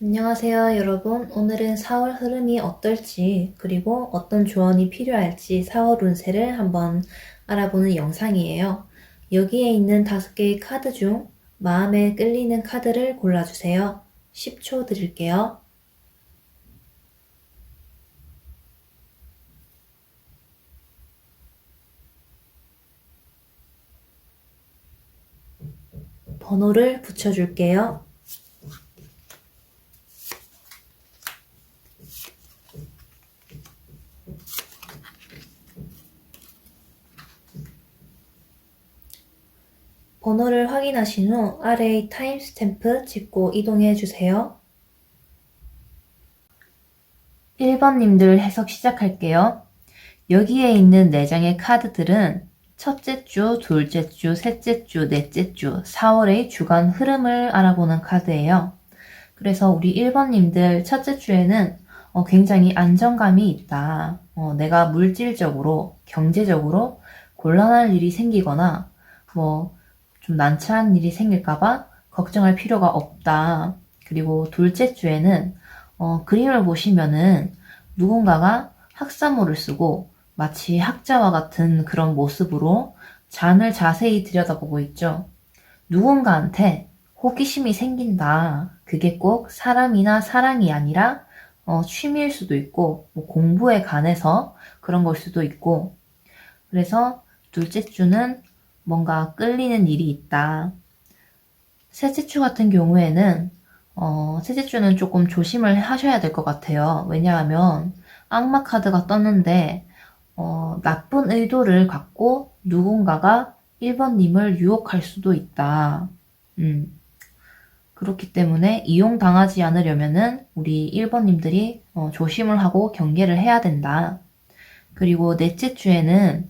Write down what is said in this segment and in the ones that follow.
안녕하세요, 여러분. 오늘은 4월 흐름이 어떨지, 그리고 어떤 조언이 필요할지 4월 운세를 한번 알아보는 영상이에요. 여기에 있는 다섯 개의 카드 중 마음에 끌리는 카드를 골라주세요. 10초 드릴게요. 번호를 붙여줄게요. 번호를 확인하신 후 아래의 타임스탬프 짚고 이동해 주세요. 1번님들 해석 시작할게요. 여기에 있는 4장의 카드들은 첫째 주, 둘째 주, 셋째 주, 넷째 주, 4월의 주간 흐름을 알아보는 카드예요. 그래서 우리 1번님들 첫째 주에는 어, 굉장히 안정감이 있다. 어, 내가 물질적으로, 경제적으로 곤란한 일이 생기거나 뭐 좀 난처한 일이 생길까봐 걱정할 필요가 없다. 그리고 둘째 주에는 어, 그림을 보시면은 누군가가 학사모를 쓰고 마치 학자와 같은 그런 모습으로 잔을 자세히 들여다보고 있죠. 누군가한테 호기심이 생긴다. 그게 꼭 사람이나 사랑이 아니라 어, 취미일 수도 있고 뭐 공부에 관해서 그런 걸 수도 있고 그래서 둘째 주는 뭔가 끌리는 일이 있다. 셋째 주 같은 경우에는 어, 셋째 주는 조금 조심을 하셔야 될 것 같아요. 왜냐하면 악마 카드가 떴는데 어, 나쁜 의도를 갖고 누군가가 1번님을 유혹할 수도 있다. 음. 그렇기 때문에 이용당하지 않으려면은 우리 1번님들이 어, 조심을 하고 경계를 해야 된다. 그리고 넷째 주에는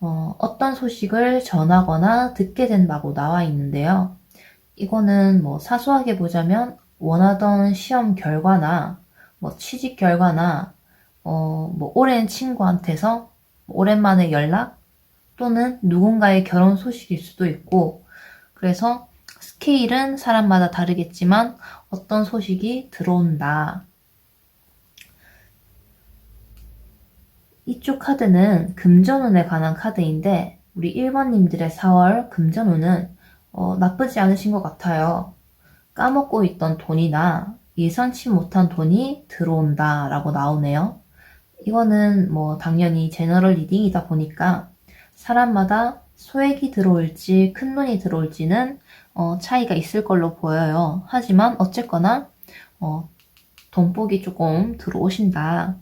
어, 어떤 소식을 전하거나 듣게 된다고 나와 있는데요. 이거는 뭐 사소하게 보자면 원하던 시험 결과나 뭐 취직 결과나 어, 뭐 오랜 친구한테서 오랜만에 연락 또는 누군가의 결혼 소식일 수도 있고 그래서 스케일은 사람마다 다르겠지만 어떤 소식이 들어온다. 이쪽 카드는 금전운에 관한 카드인데 우리 1번님들의 4월 금전운은 어, 나쁘지 않으신 것 같아요. 까먹고 있던 돈이나 예상치 못한 돈이 들어온다 라고 나오네요. 이거는 뭐 당연히 제너럴 리딩이다 보니까 사람마다 소액이 들어올지 큰 돈이 들어올지는 어, 차이가 있을 걸로 보여요. 하지만 어쨌거나 어, 돈복이 조금 들어오신다.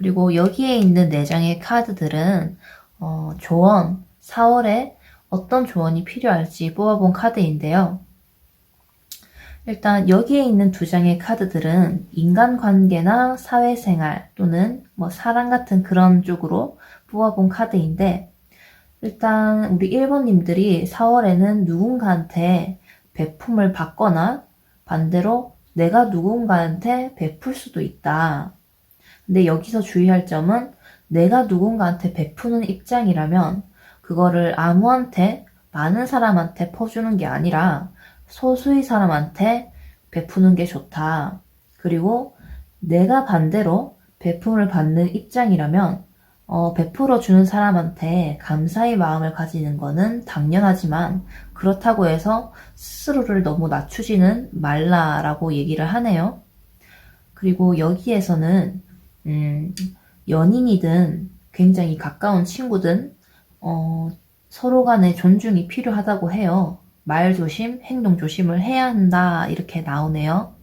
그리고 여기에 있는 4장의 카드들은 어, 조언, 4월에 어떤 조언이 필요할지 뽑아본 카드인데요. 일단 여기에 있는 두 장의 카드들은 인간관계나 사회생활 또는 뭐 사랑 같은 그런 쪽으로 뽑아본 카드인데 일단 우리 1번님들이 4월에는 누군가한테 베품을 받거나 반대로 내가 누군가한테 베풀 수도 있다. 근데 여기서 주의할 점은 내가 누군가한테 베푸는 입장이라면 그거를 아무한테 많은 사람한테 퍼주는 게 아니라 소수의 사람한테 베푸는 게 좋다. 그리고 내가 반대로 베품을 받는 입장이라면 어, 베풀어 주는 사람한테 감사의 마음을 가지는 거는 당연하지만 그렇다고 해서 스스로를 너무 낮추지는 말라라고 얘기를 하네요. 그리고 여기에서는 음, 연인이든 굉장히 가까운 친구든 어, 서로 간의 존중이 필요하다고 해요. 말 조심, 행동 조심을 해야 한다 이렇게 나오네요.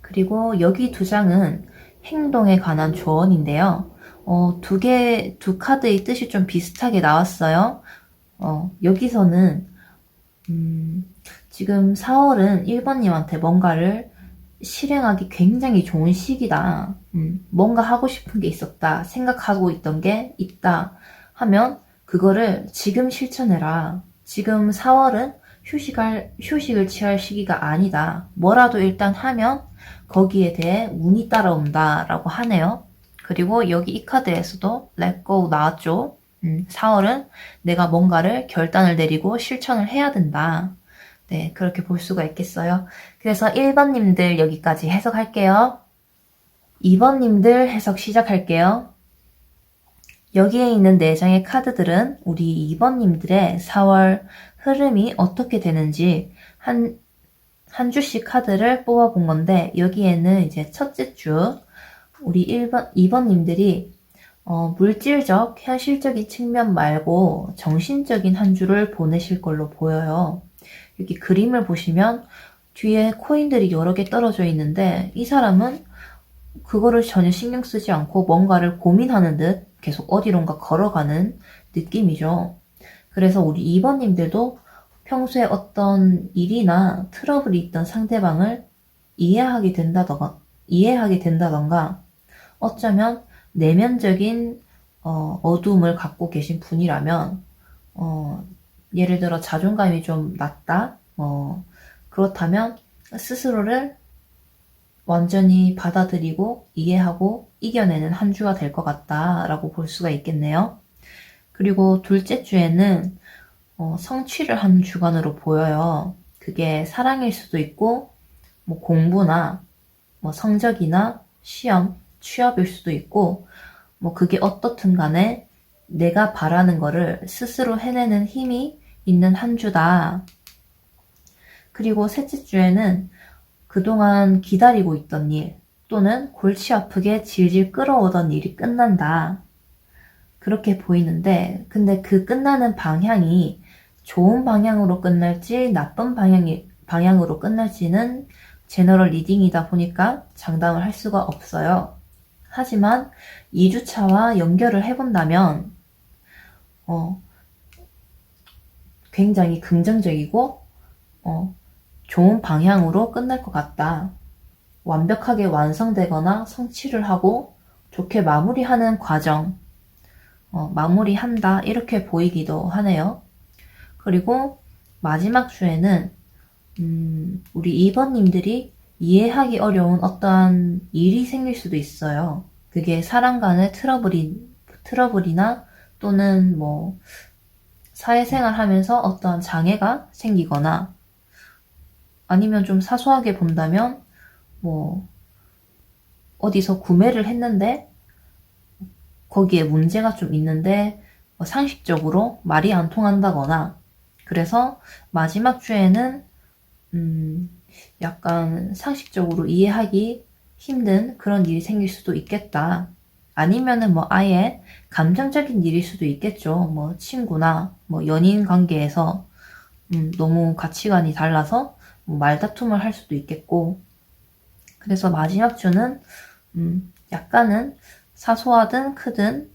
그리고 여기 두 장은 행동에 관한 조언인데요. 어, 두 개, 두 카드의 뜻이 좀 비슷하게 나왔어요. 어, 여기서는, 음, 지금 4월은 1번님한테 뭔가를 실행하기 굉장히 좋은 시기다. 음, 뭔가 하고 싶은 게 있었다. 생각하고 있던 게 있다. 하면 그거를 지금 실천해라. 지금 4월은 휴식할, 휴식을 취할 시기가 아니다. 뭐라도 일단 하면 거기에 대해 운이 따라온다. 라고 하네요. 그리고 여기 이 카드에서도 let go 나왔죠. 음, 4월은 내가 뭔가를 결단을 내리고 실천을 해야 된다. 네, 그렇게 볼 수가 있겠어요. 그래서 1번님들 여기까지 해석할게요. 2번님들 해석 시작할게요. 여기에 있는 4장의 카드들은 우리 2번님들의 4월 흐름이 어떻게 되는지 한, 한 주씩 카드를 뽑아본 건데, 여기에는 이제 첫째 주, 우리 1번, 2번님들이 어, 물질적, 현실적인 측면 말고 정신적인 한 주를 보내실 걸로 보여요. 여기 그림을 보시면 뒤에 코인들이 여러 개 떨어져 있는데 이 사람은 그거를 전혀 신경 쓰지 않고 뭔가를 고민하는 듯 계속 어디론가 걸어가는 느낌이죠. 그래서 우리 2번님들도 평소에 어떤 일이나 트러블이 있던 상대방을 이해하게 된다던가, 이해하게 된다던가, 어쩌면 내면적인 어, 어둠을 갖고 계신 분이라면, 어, 예를 들어 자존감이 좀 낮다, 어, 그렇다면 스스로를 완전히 받아들이고 이해하고 이겨내는 한 주가 될 것 같다라고 볼 수가 있겠네요. 그리고 둘째 주에는 어, 성취를 하는 주간으로 보여요. 그게 사랑일 수도 있고, 뭐 공부나, 뭐 성적이나 시험, 취업일 수도 있고, 뭐 그게 어떻든 간에 내가 바라는 거를 스스로 해내는 힘이 있는 한 주다. 그리고 셋째 주에는 그동안 기다리고 있던 일 또는 골치 아프게 질질 끌어오던 일이 끝난다. 그렇게 보이는데, 근데 그 끝나는 방향이 좋은 방향으로 끝날지 나쁜 방향이, 방향으로 끝날지는 제너럴 리딩이다 보니까 장담을 할 수가 없어요. 하지만 2주차와 연결을 해본다면, 어, 굉장히 긍정적이고, 어, 좋은 방향으로 끝날 것 같다. 완벽하게 완성되거나 성취를 하고 좋게 마무리하는 과정, 어, 마무리한다. 이렇게 보이기도 하네요. 그리고 마지막 주에는, 음, 우리 2번님들이 이해하기 어려운 어떠한 일이 생길 수도 있어요. 그게 사람 간의 트러블이, 트러블이나 또는 뭐, 사회생활 하면서 어떠한 장애가 생기거나 아니면 좀 사소하게 본다면 뭐 어디서 구매를 했는데 거기에 문제가 좀 있는데 뭐 상식적으로 말이 안 통한다거나 그래서 마지막 주에는 음 약간 상식적으로 이해하기 힘든 그런 일이 생길 수도 있겠다. 아니면은 뭐 아예 감정적인 일일 수도 있겠죠. 뭐 친구나 뭐 연인 관계에서 음, 너무 가치관이 달라서 뭐 말다툼을 할 수도 있겠고. 그래서 마지막 주는 음, 약간은 사소하든 크든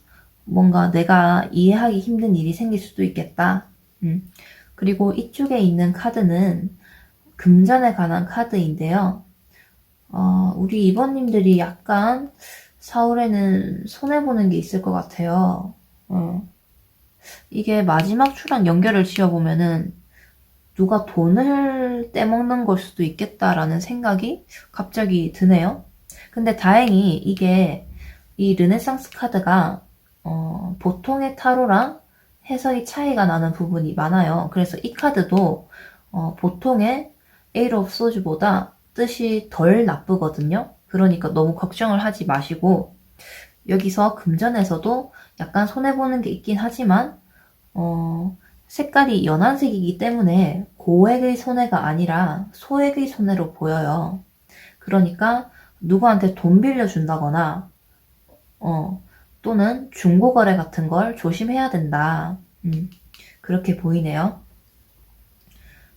뭔가 내가 이해하기 힘든 일이 생길 수도 있겠다. 음. 그리고 이쪽에 있는 카드는 금전에 관한 카드인데요. 어, 우리 이번님들이 약간 4월에는 손해보는 게 있을 것 같아요. 어. 이게 마지막 주랑 연결을 지어보면은 누가 돈을 떼먹는 걸 수도 있겠다라는 생각이 갑자기 드네요. 근데 다행히 이게 이 르네상스 카드가 어, 보통의 타로랑 해석이 차이가 나는 부분이 많아요. 그래서 이 카드도 어, 보통의 에이 of 소주보다 뜻이 덜 나쁘거든요. 그러니까 너무 걱정을 하지 마시고 여기서 금전에서도 약간 손해보는 게 있긴 하지만 어, 색깔이 연한색이기 때문에 고액의 손해가 아니라 소액의 손해로 보여요. 그러니까 누구한테 돈 빌려준다거나 어, 또는 중고거래 같은 걸 조심해야 된다. 음, 그렇게 보이네요.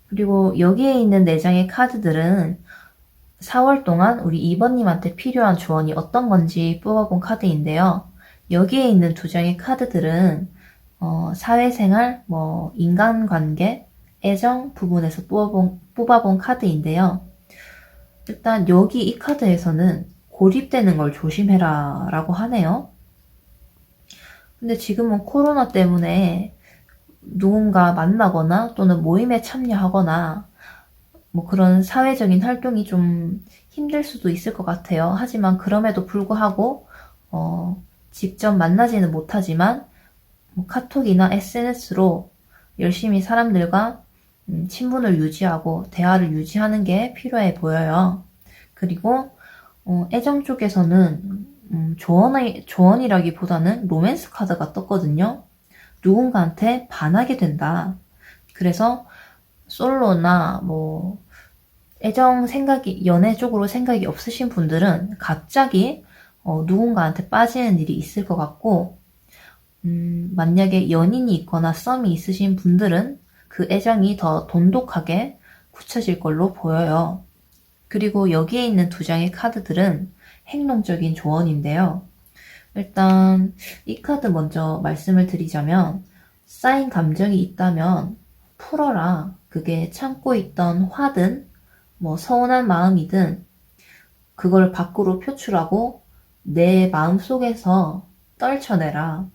그리고 여기에 있는 4장의 카드들은 4월 동안 우리 2번님한테 필요한 조언이 어떤 건지 뽑아본 카드인데요. 여기에 있는 두 장의 카드들은 어, 사회생활, 뭐 인간관계, 애정 부분에서 뽑아본, 뽑아본 카드인데요. 일단 여기 이 카드에서는 고립되는 걸 조심해라 라고 하네요. 근데 지금은 코로나 때문에 누군가 만나거나 또는 모임에 참여하거나 뭐 그런 사회적인 활동이 좀 힘들 수도 있을 것 같아요. 하지만 그럼에도 불구하고 어, 직접 만나지는 못하지만 뭐 카톡이나 SNS로 열심히 사람들과 음, 친분을 유지하고 대화를 유지하는 게 필요해 보여요. 그리고 어, 애정 쪽에서는 음, 조언이, 조언이라기보다는 로맨스 카드가 떴거든요. 누군가한테 반하게 된다. 그래서 솔로나 뭐 애정 생각이 연애 쪽으로 생각이 없으신 분들은 갑자기 어, 누군가한테 빠지는 일이 있을 것 같고 음, 만약에 연인이 있거나 썸이 있으신 분들은 그 애정이 더 돈독하게 굳혀질 걸로 보여요. 그리고 여기에 있는 두 장의 카드들은 행동적인 조언인데요. 일단 이 카드 먼저 말씀을 드리자면 쌓인 감정이 있다면 풀어라. 그게 참고 있던 화든 뭐 서운한 마음이든 그걸 밖으로 표출하고 내 마음 속에서 떨쳐내라.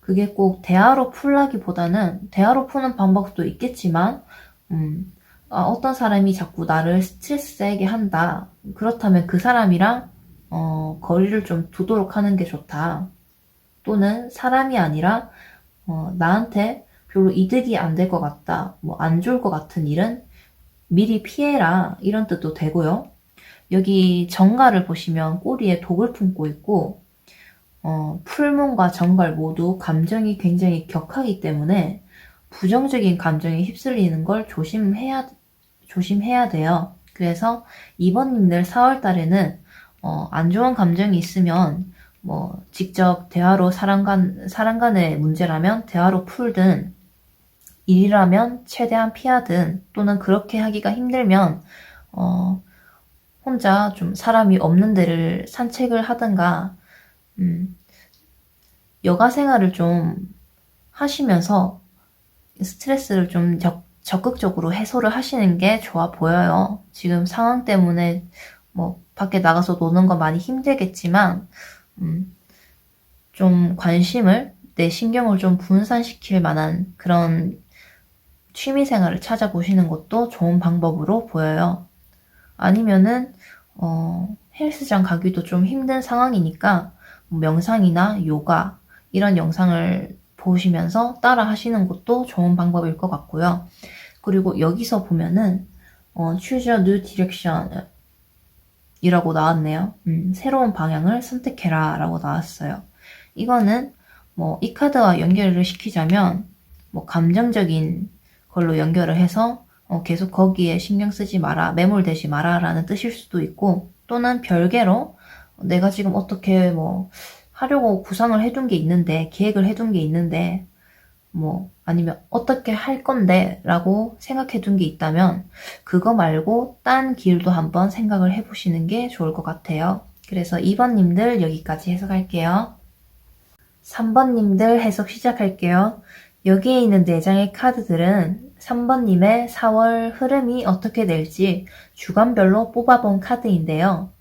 그게 꼭 대화로 풀라기보다는 대화로 푸는 방법도 있겠지만 음, 아, 어떤 사람이 자꾸 나를 스트레스에게 한다. 그렇다면 그 사람이랑 어, 거리를 좀 두도록 하는 게 좋다. 또는 사람이 아니라 어, 나한테 별로 이득이 안 될 것 같다. 뭐 안 좋을 것 같은 일은 미리 피해라. 이런 뜻도 되고요. 여기 정갈을 보시면 꼬리에 독을 품고 있고 어, 풀문과 정갈 모두 감정이 굉장히 격하기 때문에 부정적인 감정에 휩쓸리는 걸 조심해야 조심해야 돼요. 그래서 이번님들 4월 달에는 어, 안 좋은 감정이 있으면 뭐 직접 대화로 사람 간 사람 간의 문제라면 대화로 풀든 일이라면 최대한 피하든 또는 그렇게 하기가 힘들면 어, 혼자 좀 사람이 없는 데를 산책을 하든가 음, 여가 생활을 좀 하시면서 스트레스를 좀 적, 적극적으로 해소를 하시는 게 좋아 보여요. 지금 상황 때문에 뭐 밖에 나가서 노는 거 많이 힘들겠지만 음, 좀 관심을 내 신경을 좀 분산시킬 만한 그런 취미 생활을 찾아보시는 것도 좋은 방법으로 보여요. 아니면은 어, 헬스장 가기도 좀 힘든 상황이니까 뭐 명상이나 요가 이런 영상을 보시면서 따라 하시는 것도 좋은 방법일 것 같고요. 그리고 여기서 보면은 어, choose a new direction 이라고 나왔네요. 음, 새로운 방향을 선택해라 라고 나왔어요. 이거는 뭐 이 카드와 연결을 시키자면 뭐 감정적인 걸로 연결을 해서 어, 계속 거기에 신경 쓰지 마라, 매몰되지 마라 라는 뜻일 수도 있고 또는 별개로 내가 지금 어떻게 뭐 하려고 구상을 해둔 게 있는데 계획을 해둔 게 있는데 뭐 아니면 어떻게 할 건데 라고 생각해 둔 게 있다면 그거 말고 딴 길도 한번 생각을 해 보시는 게 좋을 것 같아요. 그래서 2번님들 여기까지 해석할게요. 3번님들 해석 시작할게요. 여기에 있는 4장의 카드들은 3번님의 4월 흐름이 어떻게 될지 주간별로 뽑아본 카드인데요.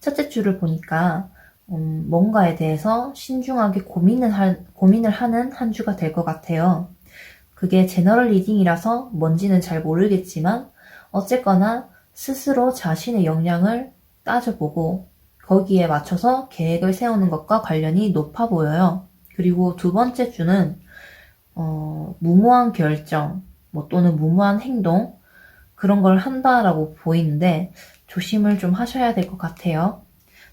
첫째 줄을 보니까 음, 뭔가에 대해서 신중하게 고민을, 하, 고민을 하는 한 주가 될 것 같아요. 그게 제너럴 리딩이라서 뭔지는 잘 모르겠지만 어쨌거나 스스로 자신의 역량을 따져보고 거기에 맞춰서 계획을 세우는 것과 관련이 높아 보여요. 그리고 두 번째 주는 어, 무모한 결정 뭐 또는 무모한 행동 그런 걸 한다라고 보이는데 조심을 좀 하셔야 될 것 같아요.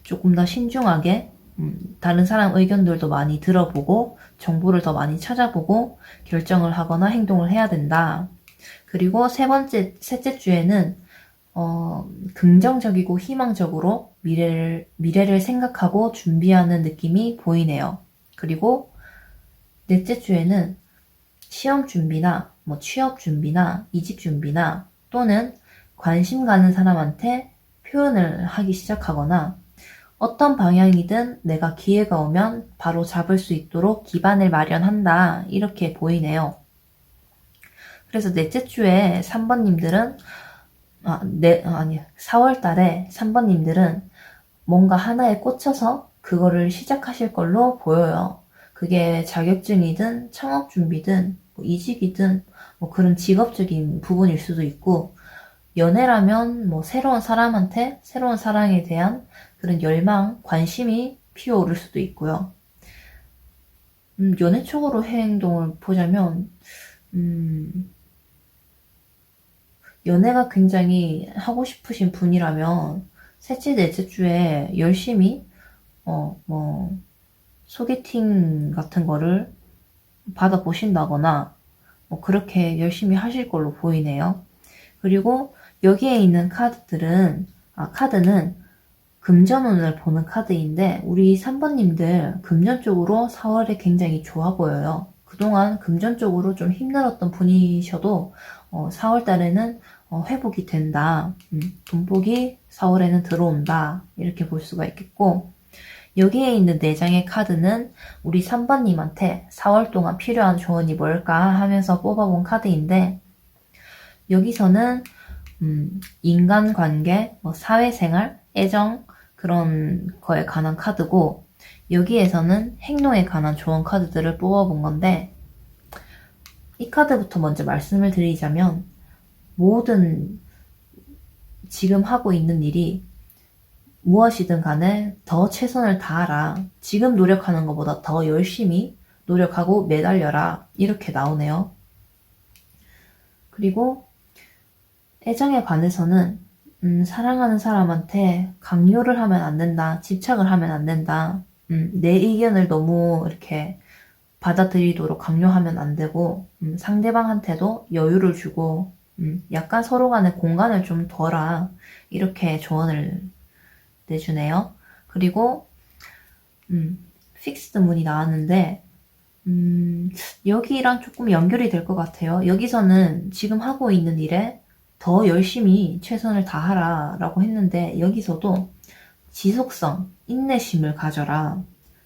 조금 더 신중하게 음, 다른 사람 의견들도 많이 들어보고 정보를 더 많이 찾아보고 결정을 하거나 행동을 해야 된다. 그리고 세 번째, 셋째 주에는 어, 긍정적이고 희망적으로 미래를, 미래를 생각하고 준비하는 느낌이 보이네요. 그리고 넷째 주에는 시험 준비나 뭐 취업 준비나 이직 준비나 또는 관심 가는 사람한테 표현을 하기 시작하거나 어떤 방향이든 내가 기회가 오면 바로 잡을 수 있도록 기반을 마련한다. 이렇게 보이네요. 그래서 넷째 주에 3번님들은, 아, 네, 아니, 4월 달에 3번님들은 뭔가 하나에 꽂혀서 그거를 시작하실 걸로 보여요. 그게 자격증이든 창업 준비든 뭐 이직이든 뭐 그런 직업적인 부분일 수도 있고 연애라면 뭐 새로운 사람한테 새로운 사랑에 대한 그런 열망, 관심이 피어오를 수도 있고요. 음, 연애 쪽으로 행동을 보자면, 음, 연애가 굉장히 하고 싶으신 분이라면 셋째, 넷째 주에 열심히 어, 뭐 소개팅 같은 거를 받아보신다거나 뭐 그렇게 열심히 하실 걸로 보이네요. 그리고 여기에 있는 카드들은 아 카드는 금전운을 보는 카드인데 우리 3번님들 금전 쪽으로 4월에 굉장히 좋아 보여요. 그동안 금전 쪽으로 좀 힘들었던 분이셔도 어, 4월 달에는 어, 회복이 된다. 음, 돈복이 4월에는 들어온다. 이렇게 볼 수가 있겠고 여기에 있는 4장의 카드는 우리 3번님한테 4월 동안 필요한 조언이 뭘까 하면서 뽑아본 카드인데 여기서는 음, 인간관계, 뭐 사회생활, 애정 그런 거에 관한 카드고 여기에서는 행동에 관한 조언 카드들을 뽑아본 건데 이 카드부터 먼저 말씀을 드리자면 모든 지금 하고 있는 일이 무엇이든 간에 더 최선을 다하라. 지금 노력하는 것보다 더 열심히 노력하고 매달려라. 이렇게 나오네요. 그리고 애정에 관해서는 음, 사랑하는 사람한테 강요를 하면 안 된다. 집착을 하면 안 된다. 음, 내 의견을 너무 이렇게 받아들이도록 강요하면 안 되고 음, 상대방한테도 여유를 주고 음, 약간 서로 간의 공간을 좀 둬라. 이렇게 조언을 내주네요. 그리고 음, 픽스드 문이 나왔는데 음, 여기랑 조금 연결이 될 것 같아요. 여기서는 지금 하고 있는 일에 더 열심히 최선을 다하라 라고 했는데 여기서도 지속성, 인내심을 가져라.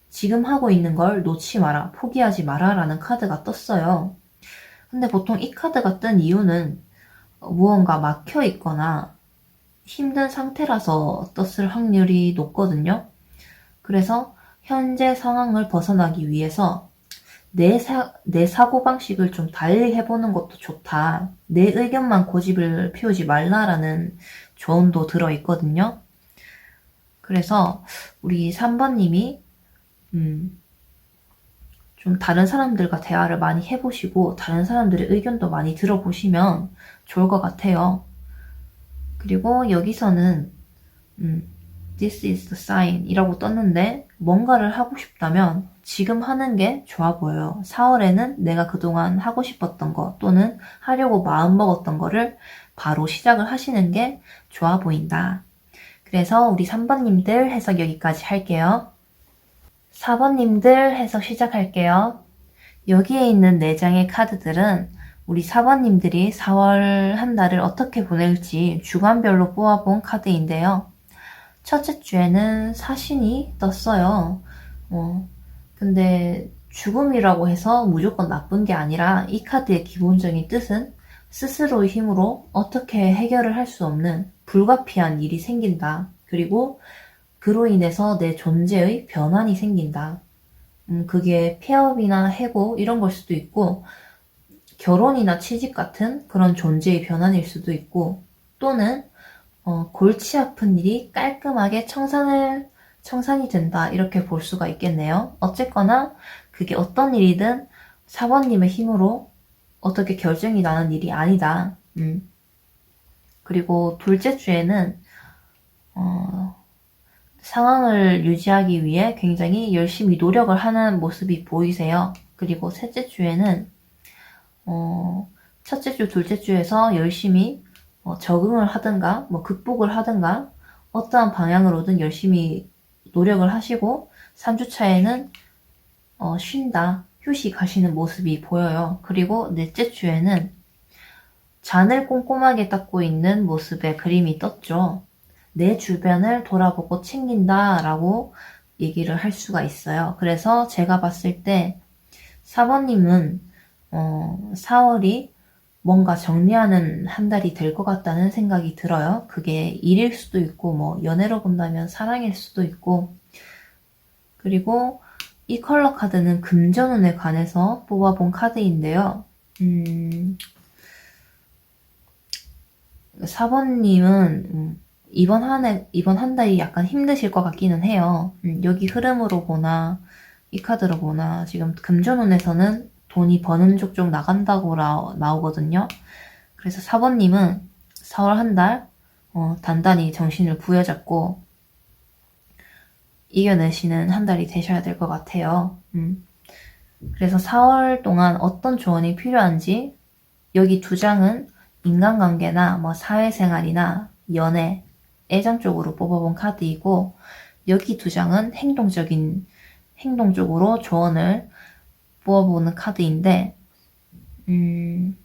지금 하고 있는 걸 놓지 마라, 포기하지 마라 라는 카드가 떴어요. 근데 보통 이 카드가 뜬 이유는 무언가 막혀 있거나 힘든 상태라서 떴을 확률이 높거든요. 그래서 현재 상황을 벗어나기 위해서 내, 사, 내 사고방식을 좀 달리 해보는 것도 좋다. 내 의견만 고집을 피우지 말라라는 조언도 들어있거든요. 그래서 우리 3번님이, 음, 좀 다른 사람들과 대화를 많이 해보시고, 다른 사람들의 의견도 많이 들어보시면 좋을 것 같아요. 그리고 여기서는, 음, This is the sign 이라고 떴는데, 뭔가를 하고 싶다면 지금 하는 게 좋아 보여요. 4월에는 내가 그동안 하고 싶었던 거 또는 하려고 마음먹었던 거를 바로 시작을 하시는 게 좋아 보인다. 그래서 우리 3번님들 해석 여기까지 할게요. 4번님들 해석 시작할게요. 여기에 있는 4장의 카드들은 우리 4번님들이 4월 한 달을 어떻게 보낼지 주간별로 뽑아본 카드인데요. 첫째 주에는 사신이 떴어요. 어, 근데 죽음이라고 해서 무조건 나쁜 게 아니라 이 카드의 기본적인 뜻은 스스로의 힘으로 어떻게 해결을 할 수 없는 불가피한 일이 생긴다. 그리고 그로 인해서 내 존재의 변환이 생긴다. 음, 그게 폐업이나 해고 이런 걸 수도 있고 결혼이나 취직 같은 그런 존재의 변환일 수도 있고 또는 어, 골치 아픈 일이 깔끔하게 청산을 청산이 된다 이렇게 볼 수가 있겠네요. 어쨌거나 그게 어떤 일이든 사번님의 힘으로 어떻게 결정이 나는 일이 아니다. 음. 그리고 둘째 주에는 어, 상황을 유지하기 위해 굉장히 열심히 노력을 하는 모습이 보이세요. 그리고 셋째 주에는 어, 첫째 주, 둘째 주에서 열심히 어, 적응을 하든가 뭐 극복을 하든가 어떠한 방향으로든 열심히 노력을 하시고 3주 차에는 어, 쉰다, 휴식하시는 모습이 보여요. 그리고 넷째 주에는 잔을 꼼꼼하게 닦고 있는 모습의 그림이 떴죠. 내 주변을 돌아보고 챙긴다 라고 얘기를 할 수가 있어요. 그래서 제가 봤을 때 4번님은 어, 4월이 뭔가 정리하는 한 달이 될 것 같다는 생각이 들어요. 그게 일일 수도 있고, 뭐, 연애로 본다면 사랑일 수도 있고, 그리고 이 컬러 카드는 금전운에 관해서 뽑아본 카드인데요. 음, 4번님은, 음, 이번 한 해, 이번 한 달이 약간 힘드실 것 같기는 해요. 음, 여기 흐름으로 보나, 이 카드로 보나, 지금 금전운에서는 돈이 버는 족족 나간다고 나, 나오거든요. 그래서 4번님은 4월 한 달, 어, 단단히 정신을 부여잡고 이겨내시는 한 달이 되셔야 될 것 같아요. 음. 그래서 4월 동안 어떤 조언이 필요한지 여기 두 장은 인간관계나 뭐 사회생활이나 연애, 애정 쪽으로 뽑아본 카드이고 여기 두 장은 행동적인 행동 쪽으로 조언을 뽑아보는 카드인데 음,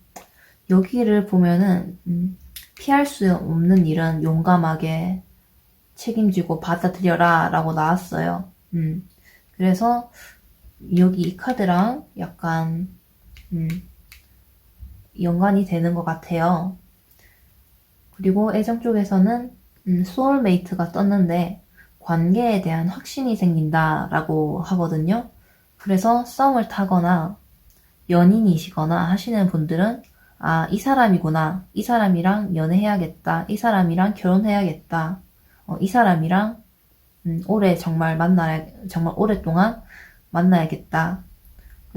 여기를 보면은 음, 피할 수 없는 일은 용감하게 책임지고 받아들여라 라고 나왔어요. 음, 그래서 여기 이 카드랑 약간 음, 연관이 되는 것 같아요. 그리고 애정 쪽에서는 음, 소울메이트가 떴는데 관계에 대한 확신이 생긴다라고 하거든요. 그래서 썸을 타거나 연인이시거나 하시는 분들은 아, 이 사람이구나. 이 사람이랑 연애해야겠다. 이 사람이랑 결혼해야겠다. 어, 이 사람이랑 음, 오래 정말 만나야 정말 오랫동안 만나야겠다.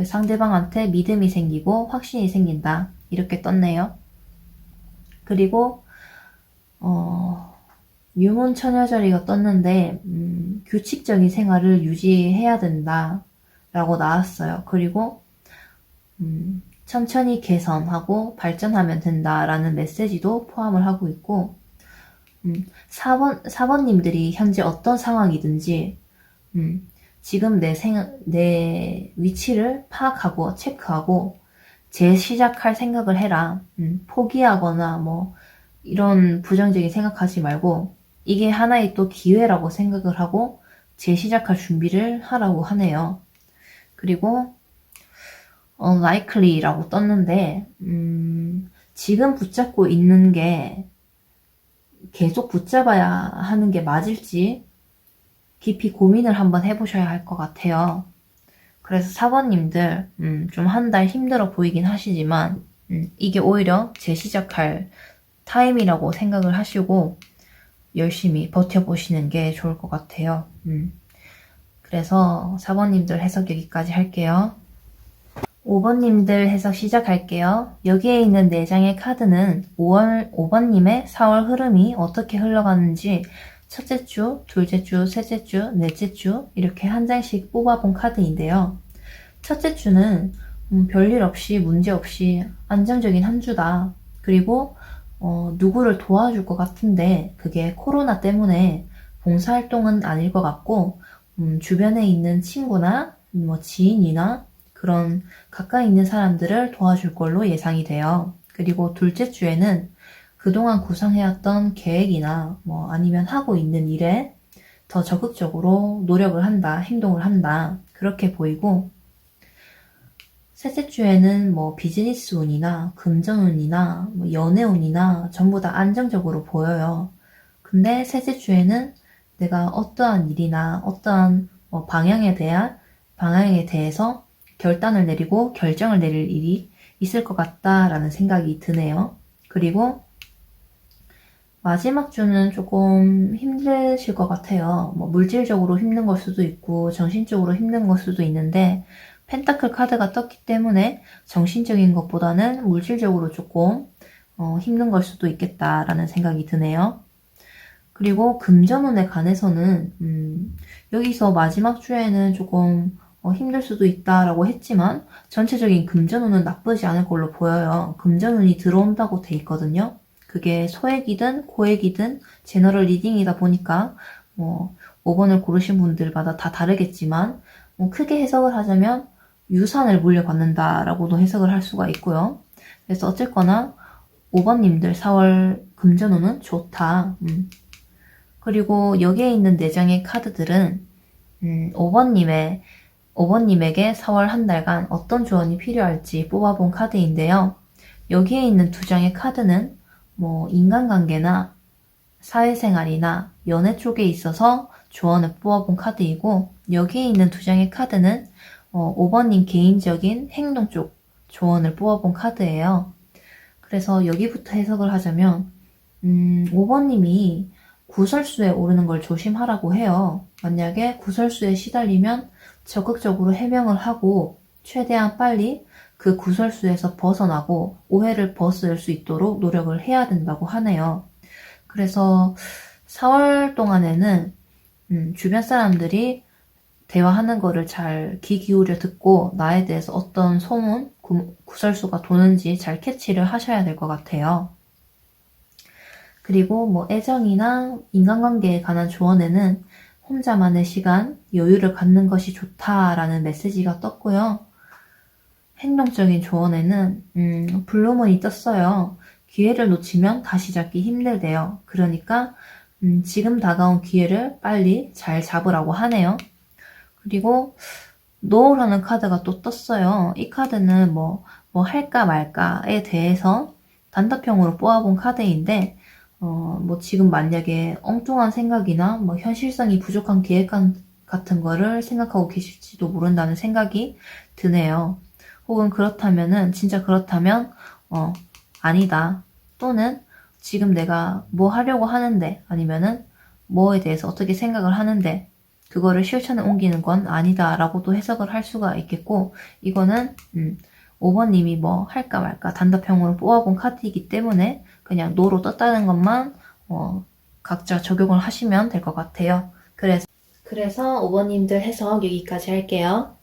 상대방한테 믿음이 생기고 확신이 생긴다. 이렇게 떴네요. 그리고 어, 유문 처녀자리가 떴는데 음, 규칙적인 생활을 유지해야 된다 라고 나왔어요. 그리고 음, 천천히 개선하고 발전하면 된다라는 메시지도 포함을 하고 있고 음, 4번, 4번님들이 현재 어떤 상황이든지 음, 지금 내 생, 내 위치를 파악하고 체크하고 재시작할 생각을 해라. 음, 포기하거나 뭐 이런 부정적인 생각하지 말고 이게 하나의 또 기회라고 생각을 하고 재시작할 준비를 하라고 하네요. 그리고 unlikely라고 떴는데 음, 지금 붙잡고 있는 게 계속 붙잡아야 하는 게 맞을지 깊이 고민을 한번 해보셔야 할 것 같아요. 그래서 사번님들 음, 좀 한 달 힘들어 보이긴 하시지만 음, 이게 오히려 재시작할 타임이라고 생각을 하시고 열심히 버텨보시는 게 좋을 것 같아요. 음. 그래서 4번님들 해석 여기까지 할게요. 5번님들 해석 시작할게요. 여기에 있는 4장의 카드는 5월, 5번님의 4월 흐름이 어떻게 흘러가는지 첫째 주, 둘째 주, 셋째 주, 넷째 주 이렇게 한 장씩 뽑아본 카드인데요. 첫째 주는 음, 별일 없이 문제 없이 안정적인 한 주다. 그리고 어, 누구를 도와줄 것 같은데 그게 코로나 때문에 봉사활동은 아닐 것 같고 음, 주변에 있는 친구나 뭐 지인이나 그런 가까이 있는 사람들을 도와줄 걸로 예상이 돼요. 그리고 둘째 주에는 그동안 구상해왔던 계획이나 뭐 아니면 하고 있는 일에 더 적극적으로 노력을 한다, 행동을 한다, 그렇게 보이고, 셋째 주에는 뭐 비즈니스 운이나 금전 운이나 뭐 연애 운이나 전부 다 안정적으로 보여요. 근데 셋째 주에는 내가 어떠한 일이나 어떠한 뭐 방향에 대한 방향에 대해서 결단을 내리고 결정을 내릴 일이 있을 것 같다라는 생각이 드네요. 그리고 마지막 주는 조금 힘드실 것 같아요. 뭐 물질적으로 힘든 걸 수도 있고 정신적으로 힘든 걸 수도 있는데 펜타클 카드가 떴기 때문에 정신적인 것보다는 물질적으로 조금 어, 힘든 걸 수도 있겠다라는 생각이 드네요. 그리고 금전운에 관해서는 음, 여기서 마지막 주에는 조금 어, 힘들 수도 있다라고 했지만 전체적인 금전운은 나쁘지 않을 걸로 보여요. 금전운이 들어온다고 돼 있거든요. 그게 소액이든 고액이든 제너럴 리딩이다 보니까 뭐 5번을 고르신 분들마다 다 다르겠지만 뭐 크게 해석을 하자면 유산을 물려받는다라고도 해석을 할 수가 있고요. 그래서 어쨌거나 5번님들 4월 금전운은 좋다. 음. 그리고 여기에 있는 4장의 카드들은 음, 5번님의 5번님에게 4월 한 달간 어떤 조언이 필요할지 뽑아본 카드인데요. 여기에 있는 두 장의 카드는 뭐 인간관계나 사회생활이나 연애 쪽에 있어서 조언을 뽑아본 카드이고 여기에 있는 두 장의 카드는 어, 5번님 개인적인 행동 쪽 조언을 뽑아본 카드예요. 그래서 여기부터 해석을 하자면 음, 5번님이 구설수에 오르는 걸 조심하라고 해요. 만약에 구설수에 시달리면 적극적으로 해명을 하고 최대한 빨리 그 구설수에서 벗어나고 오해를 벗을 수 있도록 노력을 해야 된다고 하네요. 그래서 4월 동안에는 음, 주변 사람들이 대화하는 거를 잘 귀 기울여 듣고 나에 대해서 어떤 소문, 구, 구설수가 도는지 잘 캐치를 하셔야 될 것 같아요. 그리고 뭐 애정이나 인간관계에 관한 조언에는 혼자만의 시간, 여유를 갖는 것이 좋다라는 메시지가 떴고요. 행동적인 조언에는 음, 블루문이 떴어요. 기회를 놓치면 다시 잡기 힘들대요. 그러니까 음, 지금 다가온 기회를 빨리 잘 잡으라고 하네요. 그리고 노라는 카드가 또 떴어요. 이 카드는 뭐, 뭐 할까 말까에 대해서 단답형으로 뽑아본 카드인데, 어, 뭐 지금 만약에 엉뚱한 생각이나 뭐 현실성이 부족한 계획 간- 같은 거를 생각하고 계실지도 모른다는 생각이 드네요. 혹은 그렇다면은, 진짜 그렇다면, 어, 아니다. 또는 지금 내가 뭐 하려고 하는데, 아니면은 뭐에 대해서 어떻게 생각을 하는데, 그거를 실천에 옮기는 건 아니다라고도 해석을 할 수가 있겠고, 이거는, 음, 5번님이 뭐 할까 말까 단답형으로 뽑아본 카드이기 때문에 그냥 노로 떴다는 것만, 어, 각자 적용을 하시면 될 것 같아요. 그래서, 그래서 5번님들 해석 여기까지 할게요.